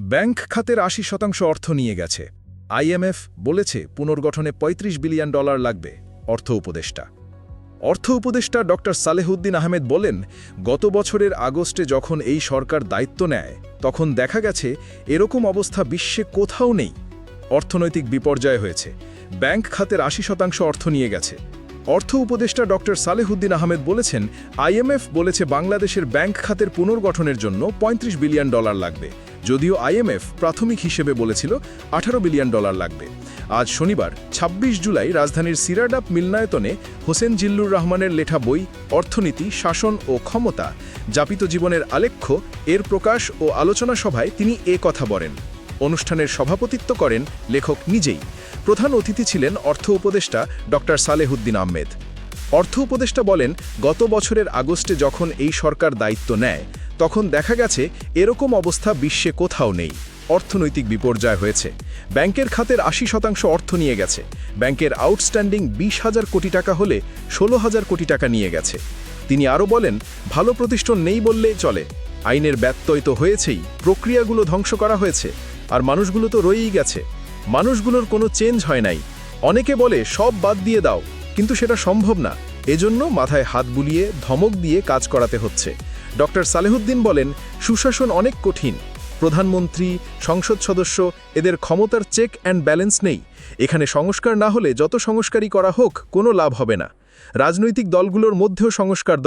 Bank খাতের আশি শতাংশ অর্থ নিয়ে গেছে। আইএমএফ বলেছে পুনর্গঠনে ৩৫ বিলিয়ন ডলার লাগবে, অর্থ উপদেষ্টা। অর্থ উপদেষ্টা ড. সালেহুদ্দিন আহমেদ বলেন, গত বছরের আগস্টে যখন এই সরকার দায়িত্ব নেয়, তখন দেখা গেছে এরকম অবস্থা বিশ্বে কোথাও নেই। অর্থনৈতিক বিপর্যয় হয়েছে, ব্যাংক খাতের আশি শতাংশ অর্থ নিয়ে গেছে। অর্থ উপদেষ্টা ড. সালেহুদ্দিন আহমেদ বলেছেন আইএমএফ বলেছে বাংলাদেশের ব্যাংক খাতের পুনর্গঠনের জন্য ৩৫ বিলিয়ন ডলার লাগবে যদিও আইএমএফ প্রাথমিক হিসেবে বলেছিল ১৮ বিলিয়ন ডলার লাগবে। আজ শনিবার ২৬ জুলাই, রাজধানীর সিরাডাপ মিলনায়তনে হোসেন জিল্লুর রহমানের লেখা বই অর্থনীতি, শাসন ও ক্ষমতা যাপিত জীবনের আলেখ্য, এর প্রকাশ ও আলোচনা সভায় তিনি এ কথা বলেন। অনুষ্ঠানের সভাপতিত্ব করেন লেখক নিজেই। প্রধান অতিথি ছিলেন অর্থ উপদেষ্টা ড সালেহুদ্দিন আহমেদ। অর্থ উপদেষ্টা বলেন, গত বছরের আগস্টে যখন এই সরকার দায়িত্ব নেয় তখন দেখা গেছে এরকম অবস্থা বিশ্বে কোথাও নেই। অর্থনৈতিক বিপর্যয় হয়েছে। ব্যাংকের খাতের আশি শতাংশ অর্থ নিয়ে গেছে। ব্যাংকের আউটস্ট্যান্ডিং বিশ হাজার কোটি টাকা হলে ষোলো হাজার কোটি টাকা নিয়ে গেছে। তিনি আরও বলেন, ভালো প্রতিষ্ঠান নেই বললেই চলে। আইনের ব্যত্যয় তো হয়েছেই, প্রক্রিয়াগুলো ধ্বংস করা হয়েছে, আর মানুষগুলো তো রয়েই গেছে। মানুষগুলোর কোনো চেঞ্জ হয় নাই। অনেকে বলে, সব বাদ দিয়ে দাও, কিন্তু সেটা সম্ভব না। এজন্য মাথায় হাত বুলিয়ে, ধমক দিয়ে কাজ করাতে হচ্ছে। ডক্টর সালেহুদ্দিন বলেন, সুশাসন অনেক কঠিন। প্রধানমন্ত্রী, সংসদ সদস্য, এদের ক্ষমতার চেক অ্যান্ড ব্যালেন্স নেই। এখানে সংস্কার না হলে যত সংস্কারই করা হোক, কোনো লাভ হবে না। রাজনৈতিক দলগুলোর মধ্যেও সংস্কার দরকার।